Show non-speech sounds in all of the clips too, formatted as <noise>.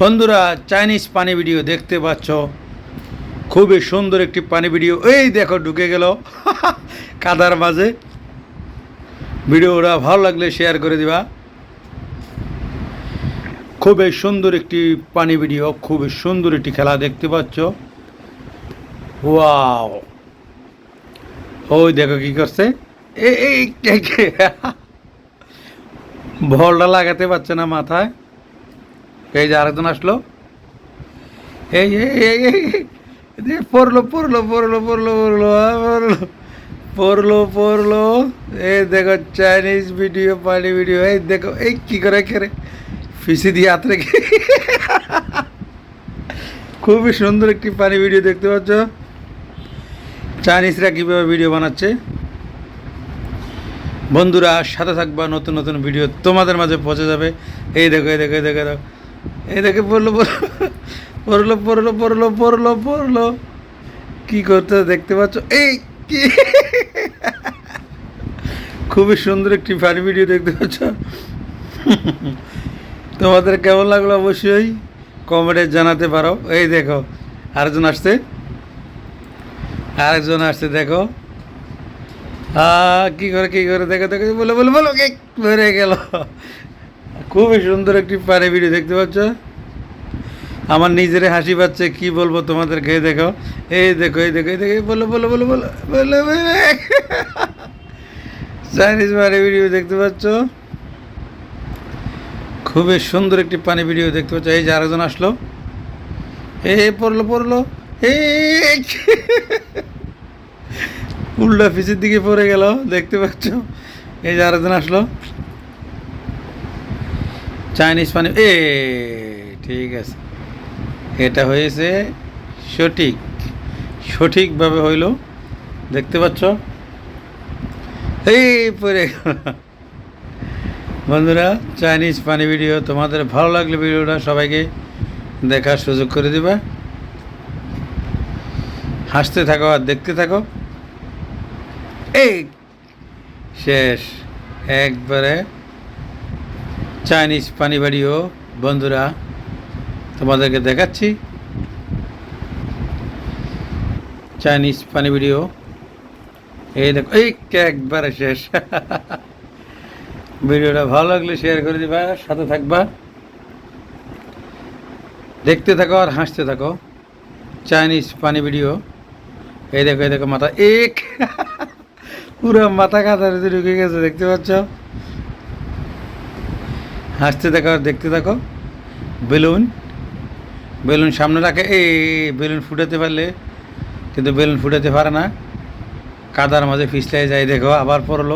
বন্ধুরা চাইনিজ পানি ভিডিও দেখতে পাচ্ছ খুবই সুন্দর একটি পানি ভিডিও এই দেখো ঢুকে গেল কাদার মাঝে ভিডিওটা ভালো লাগলে শেয়ার করে দিবা খুবই সুন্দর একটি পানি ভিডিও খুবই সুন্দর একটি খেলা দেখতে পাচ্ছ ওয়াও ওই দেখো কি করছে এই বলটা লাগাতে পারছে না মাথায়। এই যে আরেকজন আসলো। এই, এই, পড়ল পড়ল পড়ল পড়ল পড়ল পড়ল পড়ল পড়ল। এই দেখো চাইনিজ ভিডিও পানি ভিডিও এই দেখো এই কি করে খেরে ফিসি দিয়ে হাত রেখে। খুবই সুন্দর একটি পানি ভিডিও দেখতে পাচ্ছ। চাইনিজরা কীভাবে ভিডিও বানাচ্ছে? বন্ধুরা, সাথে থাকবা, নতুন নতুন ভিডিও তোমাদের মাঝে পৌঁছে যাবে। এই দেখো এই দেখো এই দেখো দেখো। এই দেখে পড়ল পড়ল পড়ল পড়ল পড়ল পড়ল কি করতে দেখতে পাচ্ছ? এই কি? খুবই সুন্দর একটি ফানি ভিডিও দেখতে পাচ্ছ। তোমাদের কেমন লাগল? অবশ্যই কমেন্টে জানাতে পারো। এই দেখো, আরেকজন আসছে। আরেকজন আসছে, দেখো। কি করে কি করে দেখো দেখো বলে বলে বলো কে বেড়ে গেল খুবই সুন্দর একটি পানি ভিডিও দেখতে পাচ্ছ আমার নিজের হাসি পাচ্ছে কি বলব তোমাদেরকে দেখো এই দেখো এই দেখো এই দেখো বলো বলো বলো বলো বলো চাইনিজ পানি ভিডিও দেখতে পাচ্ছ খুবই সুন্দর একটি পানি ভিডিও দেখতে পাচ্ছ এই যে আরেকজন আসলো এই পড়ল পড়ল এই উল্টা পিছের দিকে পড়ে গেল, দেখতে পাচ্ছ? এই যে আরেকজন আসলো। চাইনিজ পানি এ, ঠিক আছে। এটা হয়েছে সঠিক। সঠিকভাবে হইল। দেখতে পাচ্ছ? এই পরে। বন্ধুরা চাইনিজ পানি ভিডিও তোমাদের ভালো লাগলে ভিডিওটা সবাইকে দেখার সুযোগ করে দিবা। হাসতে থাকো আর দেখতে থাকো। এই। শেষ। একবারে। চাইনিজ পানি বাড়িও। বন্ধুরা, তোমাদেরকে দেখাচ্ছি। চাইনিজ পানি ভিডিও এই দেখো, এই একবারে শেষ। ভিডিওটা ভালো লাগলে শেয়ার করে দিবা, সাথে থাকবা। দেখতে থাকো আর হাসতে থাকো। চাইনিজ পানি ভিডিও এই দেখো এই দেখো মাথা, এক। পুরো মাথা কাতার ঢুকে গেছে, দেখতে পাচ্ছ? হাসতে দেখো দেখতে দেখো বেলুন বেলুন সামনে রাখে। এই, বেলুন ফুটাতে পারলে, কিন্তু বেলুন ফুটাতে পারে না। কাদার মাঝে ফিসলাই যায়, দেখো, আবার পড়ল।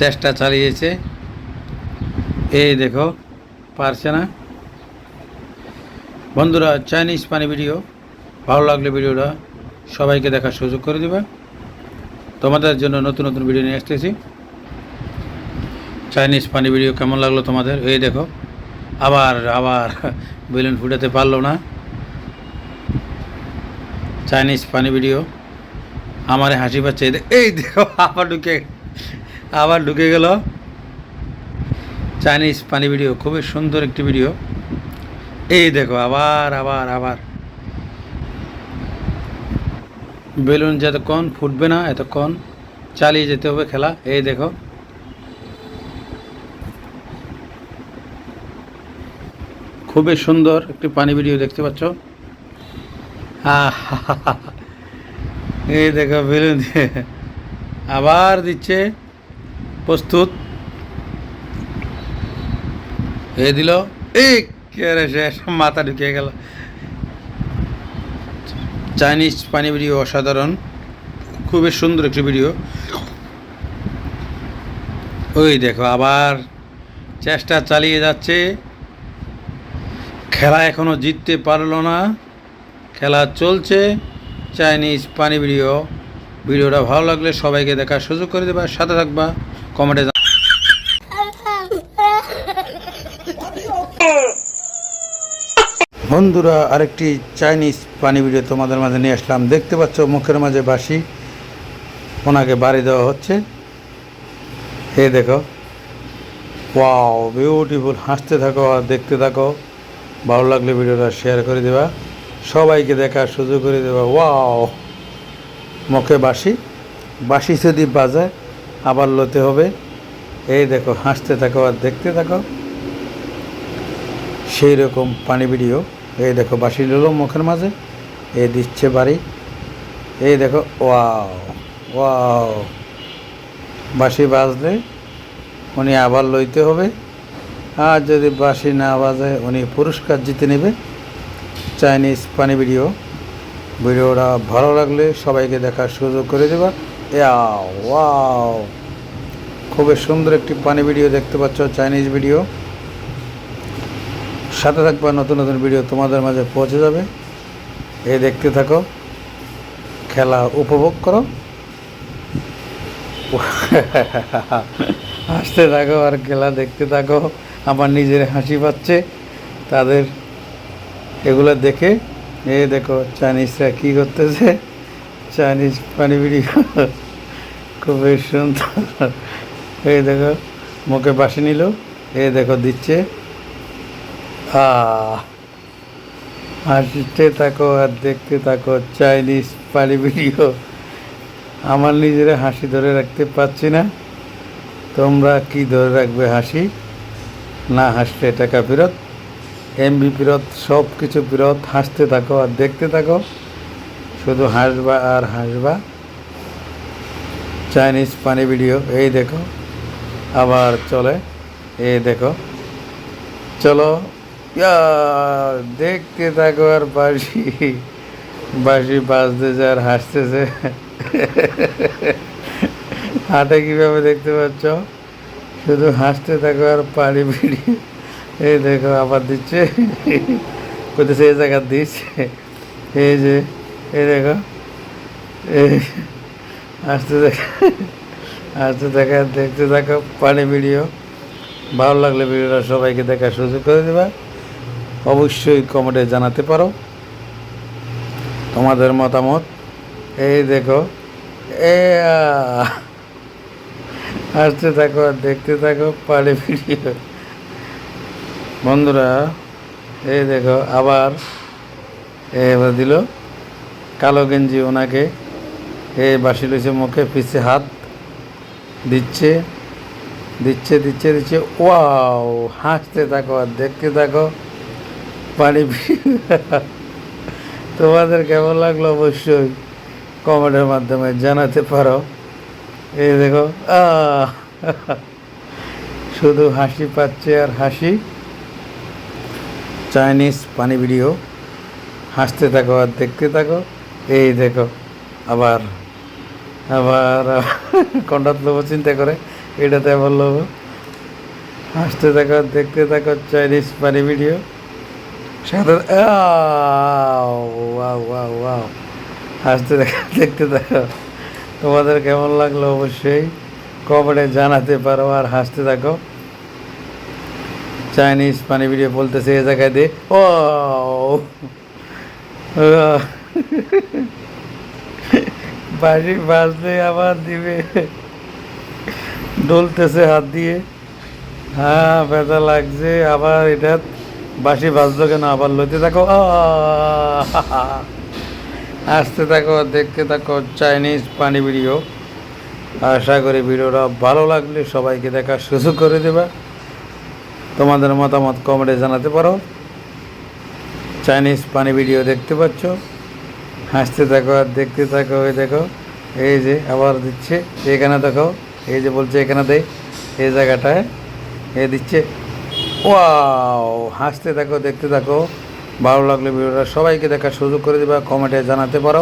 চেষ্টা চালিয়েছে। এই দেখো, পারছে না। বন্ধুরা চাইনিজ পানি ভিডিও ভালো লাগলে ভিডিওটা সবাইকে দেখার সুযোগ করে দেবে। তোমাদের জন্য নতুন নতুন ভিডিও নিয়ে আসতেছি। চাইনিজ পানি ভিডিও কেমন লাগল তোমাদের? এই দেখো, আবার আবার <laughs> বেলুন ফুটাতে পারল না। চাইনিজ পানি ভিডিও আমারে হাসি পাচ্ছে। এই দেখো, আবার ঢুকে আবার ঢুকে গেল। চাইনিজ পানি ভিডিও খুবই সুন্দর একটি ভিডিও এই দেখো, আবার আবার আবার। বেলুন যতক্ষণ ফুটবে না, এতক্ষণ চালিয়ে যেতে হবে খেলা। এই দেখো। খুবই সুন্দর একটি পানি ভিডিও দেখতে পাচ্ছ! এই দেখো বেলুন দিয়ে আবার দিচ্ছে, প্রস্তুত। এই দিল। এই কে শেষ, মাথা ঢুকিয়ে গেল। চাইনিজ পানি ভিডিও অসাধারণ। খুবই সুন্দর একটি ভিডিও। ওই দেখো, আবার চেষ্টা চালিয়ে যাচ্ছে। খেলা এখনও জিততে পারল না। খেলা চলছে। চাইনিজ পানি ভিডিও। ভিডিওটা ভালো লাগলে সবাইকে দেখার সুযোগ করে দেবা। সাথে থাকবা, কমেন্টে বন্ধুরা, আরেকটি চাইনিজ পানি ভিডিও তোমাদের মাঝে নিয়ে আসলাম। দেখতে পাচ্ছ মুখের মাঝে বাসি ওনাকে বাড়ি দেওয়া হচ্ছে। এই দেখো। ওয়াও বিউটিফুল হাসতে থাকো আর দেখতে থাকো। ভালো লাগলে ভিডিওটা শেয়ার করে দেবা। সবাইকে দেখার সুযোগ করে দেবা। ওয়াও মুখে বাসি বাসি যদি বাজায়, আবার লতে হবে। এই দেখো, হাসতে থাকো আর দেখতে থাকো। সেই রকম পানি ভিডিও এই দেখো বাসি নিল মুখের মাঝে, এই দিচ্ছে বাড়ি, এই দেখো, ওয়াও ওয়াও। বাঁশি বাজলে উনি আবার লইতে হবে, আর যদি বাঁশি না বাজে, উনি পুরস্কার জিতে নেবে। চাইনিজ পানি ভিডিও, ভিডিওটা ভালো লাগলে সবাইকে দেখার সুযোগ করে দেবা। ওয়াও। খুবই সুন্দর একটি পানি ভিডিও দেখতে পাচ্ছ, চাইনিজ ভিডিও। সাথে থাকবা নতুন নতুন ভিডিও তোমাদের মাঝে পৌঁছে যাবে। এই দেখতে থাকো, খেলা উপভোগ করো। <laughs> হাসতে থাকো আর খেলা দেখতে থাকো, আমার নিজের হাসি পাচ্ছে তাদের। এগুলো দেখে এ দেখো, চাইনিজরা কী করতেছে? চাইনিজ পানি বিড়ি খুবই সুন্দর। এই দেখো, মুখে বাসি নিল এ দেখো দিচ্ছে। আহ হাসতে থাকো, আর দেখতে থাকো চাইনিজ পানি ভিডিও আমার নিজেরা হাসি ধরে রাখতে পারছি না। তোমরা কি ধরে রাখবে হাসি? না হাসলে টাকা ফেরত এমবি ফেরত সব কিছু ফেরত। হাসতে থাকো আর দেখতে থাকো। শুধু হাসবা আর হাসবা। চাইনিজ পানি ভিডিও এই দেখো। আবার চলে, এই দেখো। চলো দেখতে থাকো আর বাসি বাসি বাজতেছে আর হাসতেছে। হাটে কীভাবে দেখতে পাচ্ছ? শুধু হাসতে থাকো আর পানি ভিড়ি এই দেখো, আবার দিচ্ছে। কোথায় এই জায়গা দিচ্ছে এই যে, এই দেখো। এই, হাসতে দেখো হাসতে থাকা দেখতে থাকো, পানি ভিডিও ভালো লাগলে ভিডিওটা সবাইকে দেখার সুযোগ করে দেবা। অবশ্যই কমেন্টে জানাতে পারো। তোমাদের মতামত? এই দেখো, এ আ। হাসতে থাকো আর দেখতে থাকো, পাড়ে ভিডিও বন্ধুরা, এই দেখো, আবার এবার দিল। কালো গেঞ্জি ওনাকে, এ বাসি লইছে মুখে, পিছে হাত দিচ্ছে দিচ্ছে দিচ্ছে দিচ্ছে। ওয়াও, হাসতে থাকো আর দেখতে থাকো। পানি তোমাদের কেমন লাগল অবশ্যই কমেন্টের মাধ্যমে জানাতে পারো। এই দেখো! শুধু হাসি পাচ্ছে আর হাসি। চাইনিজ পানি ভিডিও। হাসতে থাকো আর দেখতে থাকো। এই দেখো, আবার আবার কন্ডাত লোবো চিন্তা করে, এটাতে আবার লোবো হাসতে থাকো দেখতে থাকো চাইনিজ পানি ভিডিও। ওয়াও হাসতে দেখো দেখতে দেখো। তোমাদের কেমন লাগল অবশ্যই কমেন্টে জানাতে পারো আর হাসতে থাকো। চাইনিজ পানি ভিডিও বলতেছে এ জায়গায় দে। ও বাড়ি বাজলে আবার দিবে। ডলতেছে হাত দিয়ে। হ্যাঁ ব্যথা লাগছে। আবার এটা বাসি বাজলো কেন? আবার লইতে থাকো! আসতে থাকো, দেখতে থাকো চাইনিজ পানি ভিডিও। আশা করি ভিডিওটা ভালো লাগলে সবাইকে দেখার সুযোগ করে দেবা। তোমাদের মতামত কমেন্টে জানাতে পারো। চাইনিজ পানি ভিডিও দেখতে পাচ্ছ। হাসতে থাকো আর দেখতে থাকো ওই দেখো। এই যে আবার দিচ্ছে, এখানে দেখো। এই যে বলছে, এখানে দেয় এই জায়গাটায় এ দিচ্ছে। ওয়াও, হাসতে থাকো, দেখতে থাকো। ভালো লাগলে ভিডিওটা সবাইকে দেখার সুযোগ করে দেবা, কমেন্টে জানাতে পারো।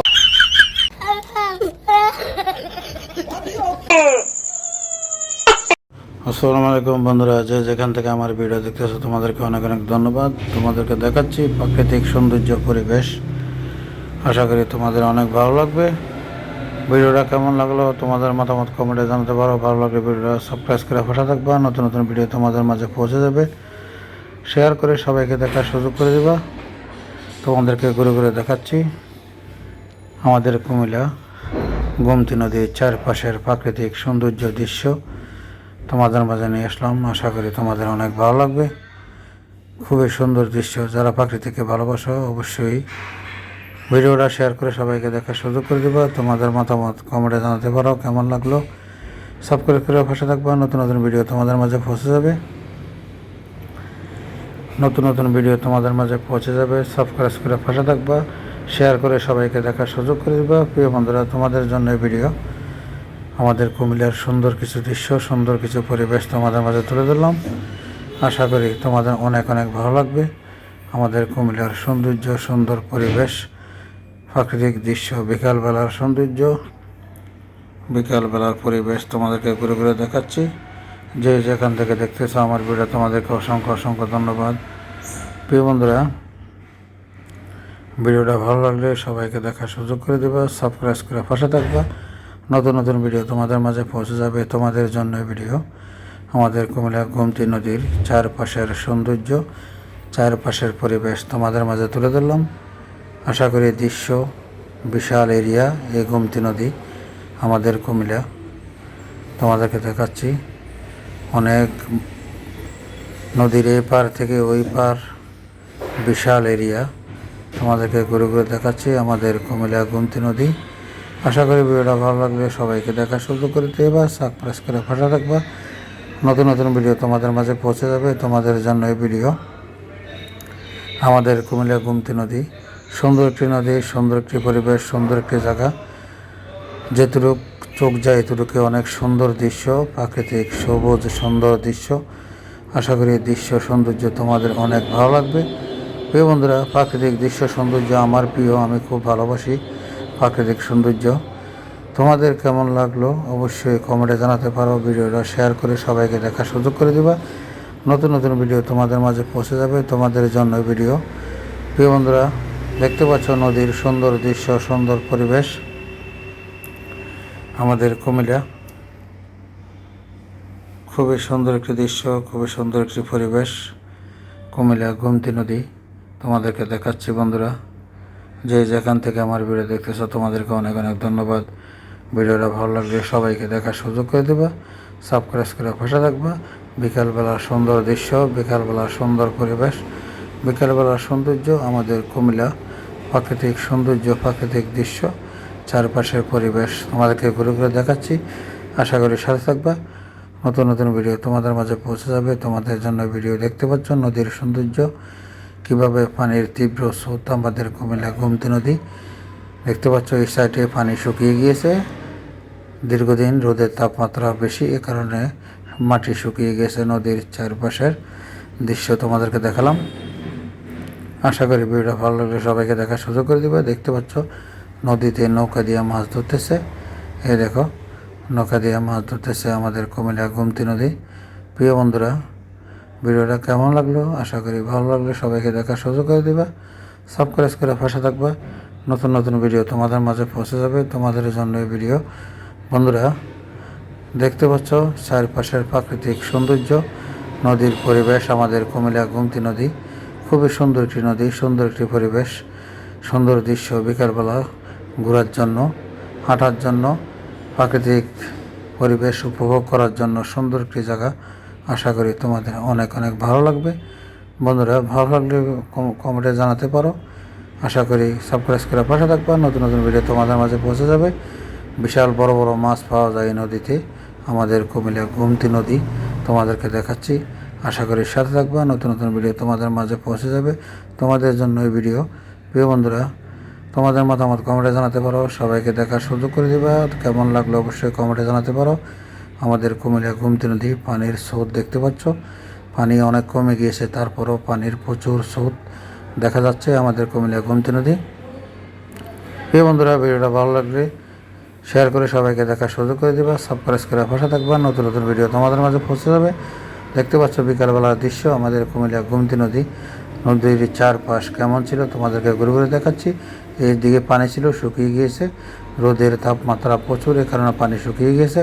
আসসালামু আলাইকুম বন্ধুরা, যে যেখান থেকে আমার ভিডিও দেখতেছো তোমাদেরকে অনেক অনেক ধন্যবাদ। তোমাদেরকে দেখাচ্ছি প্রাকৃতিক সৌন্দর্য পরিবেশ। আশা করি তোমাদের অনেক ভালো লাগবে। ভিডিওটা কেমন লাগল তোমাদের মতামত কমেন্টে জানাতে পারো। ভালো লাগলে ভিডিওটা সাবস্ক্রাইব করে পাশে থাকবা। নতুন নতুন ভিডিও তোমাদের মাঝে পৌঁছে যাবে। শেয়ার করে সবাইকে দেখার সুযোগ করে দেবা। তোমাদেরকে ঘুরে ঘুরে দেখাচ্ছি। আমাদের কুমিল্লা গোমতী নদীর চারপাশের প্রাকৃতিক সৌন্দর্য দৃশ্য তোমাদের মাঝে নিয়ে আসলাম। আশা করি তোমাদের অনেক ভালো লাগবে। খুবই সুন্দর দৃশ্য। যারা প্রকৃতিকে ভালোবাসো, অবশ্যই ভিডিওটা শেয়ার করে সবাইকে দেখার সুযোগ করে দেবো। তোমাদের মতামত কমেন্টে জানাতে পারো, কেমন লাগল? সাবস্ক্রাইব করে পাশে থাকবা। নতুন নতুন ভিডিও তোমাদের মাঝে পৌঁছে যাবে। নতুন নতুন ভিডিও তোমাদের মাঝে পৌঁছে যাবে। সাবস্ক্রাইব করে পাশে থাকবা। শেয়ার করে সবাইকে দেখার সুযোগ করে দেবা। প্রিয় বন্ধুরা, তোমাদের জন্য ভিডিও আমাদের কুমিল্লার সুন্দর কিছু দৃশ্য, সুন্দর কিছু পরিবেশ তোমাদের মাঝে তুলে ধরলাম। আশা করি তোমাদের অনেক অনেক ভালো লাগবে। আমাদের কুমিল্লার সৌন্দর্য, সুন্দর পরিবেশ, প্রাকৃতিক দৃশ্য, বিকালবেলার সৌন্দর্য, বিকালবেলার পরিবেশ তোমাদেরকে ঘুরে ঘুরে দেখাচ্ছি। যে যেখান থেকে দেখতেছো আমার ভিডিও তোমাদেরকে অসংখ্য অসংখ্য ধন্যবাদ। প্রিয় বন্ধুরা, ভিডিওটা ভালো লাগলে সবাইকে দেখার সুযোগ করে দেবা সাবস্ক্রাইব করে পাশে থাকবা। নতুন নতুন ভিডিও তোমাদের মাঝে পৌঁছে যাবে তোমাদের জন্য ভিডিও। আমাদের কুমিল্লা গোমতী নদীর চারপাশের সৌন্দর্য, চারপাশের পরিবেশ তোমাদের মাঝে তুলে ধরলাম। আশা করি দৃশ্য, বিশাল এরিয়া, এই গোমতী নদী আমাদের কুমিল্লা। তোমাদেরকে দেখাচ্ছি। অনেক নদীর এই পার থেকে ওই পার বিশাল এরিয়া তোমাদেরকে ঘুরে ঘুরে দেখাচ্ছি আমাদের কুমিল্লা গুমতি নদী। আশা করি ভিডিওটা ভালো লাগবে সবাইকে দেখার সুযোগ করে দেবা সাবস্ক্রাইব করে ফাটা রাখবা নতুন নতুন ভিডিও তোমাদের মাঝে পৌঁছে যাবে, তোমাদের জন্য এই ভিডিও। আমাদের কুমিল্লা গুমতি নদী, সুন্দর একটি নদী, সুন্দর একটি পরিবেশ, সুন্দর একটি জায়গা। যেটুক চোখ যায় এতটুকু অনেক সুন্দর দৃশ্য, প্রাকৃতিক সবুজ সুন্দর দৃশ্য। আশা করি দৃশ্য সৌন্দর্য তোমাদের অনেক ভালো লাগবে। প্রিয় বন্ধুরা, প্রাকৃতিক দৃশ্য সৌন্দর্য আমার প্রিয়, আমি খুব ভালোবাসি প্রাকৃতিক সৌন্দর্য। তোমাদের কেমন লাগল অবশ্যই কমেন্টে জানাতে পারো, ভিডিওটা শেয়ার করে সবাইকে দেখার সুযোগ করে দিবা। নতুন নতুন ভিডিও তোমাদের মাঝে পৌঁছে যাবে তোমাদের জন্য ভিডিও প্রিয় বন্ধুরা, দেখতে পাচ্ছ নদীর সুন্দর দৃশ্য, সুন্দর পরিবেশ। আমাদের কুমিল্লা। খুবই সুন্দর একটি দৃশ্য, খুবই সুন্দর একটি পরিবেশ। কুমিল্লা গোমতী নদী, তোমাদেরকে দেখাচ্ছি বন্ধুরা। যে যেখান থেকে আমার ভিডিও দেখতেছ, তোমাদেরকে অনেক অনেক ধন্যবাদ। ভিডিওটা ভালো লাগলে সবাইকে দেখার সুযোগ করে দেবা সাবস্ক্রাইব করে পাশে থাকবা। বিকালবেলার সুন্দর দৃশ্য বিকালবেলার সুন্দর পরিবেশ, বিকালবেলার সৌন্দর্য আমাদের কুমিল্লা প্রাকৃতিক সৌন্দর্য, প্রাকৃতিক দৃশ্য। চারপাশের পরিবেশ তোমাদেরকে ঘুরে ঘুরে দেখাচ্ছি। আশা করি সাথে থাকবা। নতুন নতুন ভিডিও তোমাদের মাঝে পৌঁছে যাবে। তোমাদের জন্য ভিডিও দেখতে পাচ্ছ নদীর সৌন্দর্য। কীভাবে পানির তীব্র স্রোত আমাদের কুমিল্লা গোমতী নদী দেখতে পাচ্ছ, এই সাইডে পানি শুকিয়ে গিয়েছে। দীর্ঘদিন রোদের তাপমাত্রা বেশি, এ কারণে মাটি শুকিয়ে গেছে নদীর চারপাশের দৃশ্য তোমাদেরকে দেখালাম। আশা করি ভিডিওটা ভালো লাগলে সবাইকে দেখার সুযোগ করে দেবে। দেখতে পাচ্ছ নদীতে নৌকা দিয়ে মাছ ধরতেছে। এই দেখো, নৌকা দিয়ে মাছ ধরতেছে আমাদের কুমিল্লা গুমতি নদী। প্রিয় বন্ধুরা, ভিডিওটা কেমন লাগল? আশা করি ভালো লাগলে। সবাইকে দেখার সুযোগ করে দেবা। সাবস্ক্রাইব করে পাশে থাকবা। নতুন নতুন ভিডিও তোমাদের মাঝে পৌঁছে যাবে। তোমাদের জন্য এই ভিডিও। বন্ধুরা, দেখতে পাচ্ছ, চারপাশের প্রাকৃতিক সৌন্দর্য, নদীর পরিবেশ, আমাদের কুমিল্লা গুমতি নদী। খুবই সুন্দর একটি নদী, সুন্দর একটি পরিবেশ, সুন্দর দৃশ্য। বিকালবেলা ঘোরার জন্য, হাঁটার জন্য, প্রাকৃতিক পরিবেশ উপভোগ করার জন্য সুন্দর একটি জায়গা। আশা করি তোমাদের অনেক অনেক ভালো লাগবে। বন্ধুরা, ভালো লাগলে কম- কমেন্টে জানাতে পারো। আশা করি সাবস্ক্রাইব করে পাশে থাকবে। নতুন নতুন ভিডিও তোমাদের মাঝে পৌঁছে যাবে। বিশাল বড় বড় মাছ পাওয়া যায় নদীতে। আমাদের কুমিল্লা গুমতি নদী তোমাদেরকে দেখাচ্ছি। আশা করি সাথে থাকবে। নতুন নতুন ভিডিও তোমাদের মাঝে পৌঁছে যাবে। তোমাদের জন্য এই ভিডিও। প্রিয় বন্ধুরা তোমাদের মতামত কমেন্টে জানাতে পারো, সবাইকে দেখার সুযোগ করে দেবা। কেমন লাগল অবশ্যই কমেন্টে জানাতে পারো। আমাদের কুমিল্লা গুমতি নদী পানির স্রোত দেখতে পাচ্ছ। পানি অনেক কমে গিয়েছে, তারপরও পানির প্রচুর স্রোত দেখা যাচ্ছে আমাদের কুমিল্লা গুমতি নদী। প্রিয় বন্ধুরা, ভিডিওটা ভালো লাগলে শেয়ার করে সবাইকে দেখার সুযোগ করে দেবা। সাবস্ক্রাইব করে পাশে থাকবা। নতুন নতুন ভিডিও তোমাদের মাঝে পৌঁছে যাবে। দেখতে পাচ্ছ বিকালবেলার দৃশ্য, আমাদের কুমিল্লা গুমতি নদী নদীর চারপাশ কেমন ছিল তোমাদেরকে ঘুরে ঘুরে দেখাচ্ছি। এই দিকে পানি ছিল, শুকিয়ে গিয়েছে। রোদের তাপমাত্রা প্রচুর, এ কারণে পানি শুকিয়ে গিয়েছে।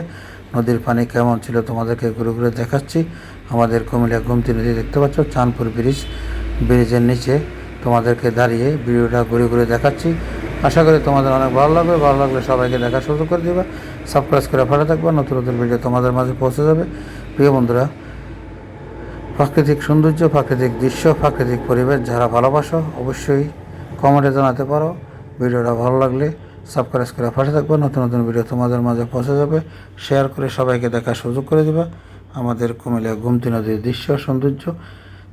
নদীর পানি কেমন ছিল তোমাদেরকে ঘুরে ঘুরে দেখাচ্ছি। আমাদের কুমিল্লা গুমতি নদী দেখতে পাচ্ছ, চাঁদপুর ব্রিজ, ব্রিজের নিচে তোমাদেরকে দাঁড়িয়ে ভিডিওটা ঘুরে ঘুরে দেখাচ্ছি। আশা করি তোমাদের অনেক ভালো লাগবে। ভালো লাগলে সবাইকে দেখার সুযোগ করে দিবে। সাবস্ক্রাইব করে ফাটা থাকবে। নতুন নতুন ভিডিও তোমাদের মাঝে পৌঁছে যাবে। প্রিয় বন্ধুরা প্রাকৃতিক সৌন্দর্য, প্রাকৃতিক দৃশ্য, প্রাকৃতিক পরিবেশ যারা ভালোবাসো অবশ্যই কমেন্টে জানাতে পারো। ভিডিওটা ভালো লাগলে সাবস্ক্রাইব করে পাশে থাকবে। নতুন নতুন ভিডিও তোমাদের মাঝে পৌঁছে যাবে। শেয়ার করে সবাইকে দেখার সুযোগ করে দিবা। আমাদের কুমিল্লা গুমতি নদীর দৃশ্য, সৌন্দর্য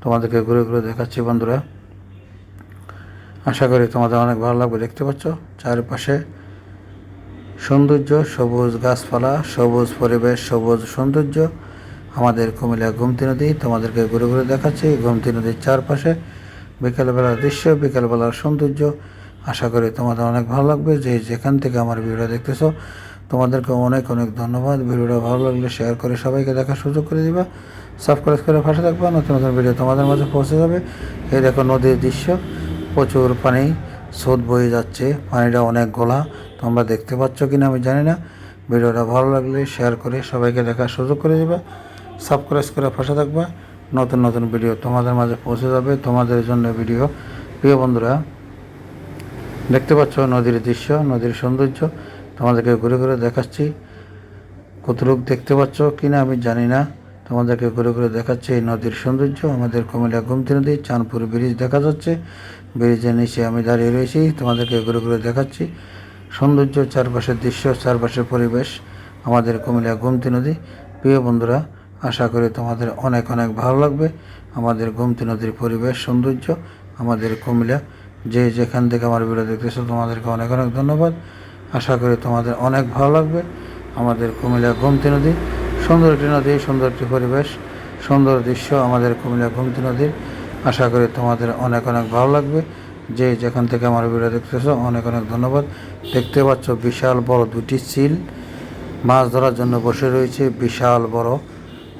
তোমাদেরকে ঘুরে ঘুরে দেখাচ্ছি বন্ধুরা। আশা করি তোমাদের অনেক ভালো লাগবে, দেখতে পাচ্ছ? চারপাশে সৌন্দর্য, সবুজ গাছপালা, সবুজ পরিবেশ, সবুজ সৌন্দর্য। আমাদের কুমিল্লা গোমতী নদী তোমাদেরকে ঘুরে ঘুরে দেখাচ্ছি। গোমতী নদীর চারপাশে বিকেলবেলার দৃশ্য, বিকেলবেলার সৌন্দর্য। আশা করি তোমাদের অনেক ভালো লাগবে। যে যেখান থেকে আমার ভিডিও দেখতেছো, তোমাদেরকে অনেক অনেক ধন্যবাদ। ভিডিওটা ভালো লাগলে শেয়ার করে সবাইকে দেখার সুযোগ করে দিবা। সাবস্ক্রাইব করে পাশে থাকবা, নতুন নতুন ভিডিও তোমাদের মাঝে পৌঁছে যাবে। এই দেখো নদীর দৃশ্য, প্রচুর পানি, স্রোত বয়ে যাচ্ছে, পানিটা অনেক গোলা। তোমরা দেখতে পাচ্ছ কি না আমি জানি না। ভিডিওটা ভালো লাগলে শেয়ার করে সবাইকে দেখার সুযোগ করে দেবে। সাবস্ক্রাইব করে পাশে থাকবা। নতুন নতুন ভিডিও তোমাদের মাঝে পৌঁছে যাবে। তোমাদের জন্য ভিডিও প্রিয় বন্ধুরা, দেখতে পাচ্ছ নদীর দৃশ্য, নদীর সৌন্দর্য। তোমাদেরকে ঘুরে ঘুরে দেখাচ্ছি। কতটুক দেখতে পাচ্ছ কি না আমি জানি না। তোমাদেরকে ঘুরে ঘুরে দেখাচ্ছি এই নদীর সৌন্দর্য। আমাদের কুমিল্লা গুমতি নদী, চাঁদপুর ব্রিজ দেখা যাচ্ছে। ব্রিজের নিচে আমি দাঁড়িয়ে রয়েছি। তোমাদেরকে ঘুরে ঘুরে দেখাচ্ছি। সৌন্দর্য, চারপাশের দৃশ্য, চারপাশের পরিবেশ। আমাদের কুমিল্লা গুমতি নদী। প্রিয় বন্ধুরা আশা করি তোমাদের অনেক অনেক ভালো লাগবে। আমাদের গুমতি নদীর পরিবেশ, সৌন্দর্য, আমাদের কুমিল্লা, যে যেখান থেকে আমার ভিডিও দেখতেছো, তোমাদেরকে অনেক অনেক ধন্যবাদ। আশা করি তোমাদের অনেক ভালো লাগবে। আমাদের কুমিল্লা গোমতী নদী, সুন্দর একটি নদী, সুন্দর একটি পরিবেশ, সুন্দর দৃশ্য আমাদের কুমিল্লা গোমতী নদীর। আশা করি তোমাদের অনেক অনেক ভালো লাগবে। যে যেখান থেকে আমার ভিডিও দেখতেছো, অনেক অনেক ধন্যবাদ। দেখতে পাচ্ছ বিশাল বড় দুটি চিল মাছ ধরার জন্য বসে রয়েছে বিশাল বড়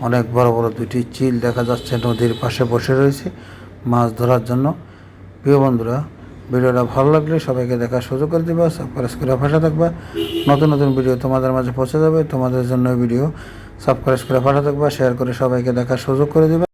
অনেক বড় বড় দুটি চিল দেখা যাচ্ছে নদীর পাশে বসে রয়েছে, মাছ ধরার জন্য। প্রিয় বন্ধুরা, ভিডিওটা ভালো লাগলে সবাইকে দেখার সুযোগ করে দেবা সাবস্ক্রাইব করে ভাষা থাকবে। নতুন নতুন ভিডিও তোমাদের মাঝে পৌঁছে যাবে, তোমাদের জন্য ভিডিও সাবস্ক্রাইব করে ভাষা থাকবে শেয়ার করে সবাইকে দেখার সুযোগ করে দেবে।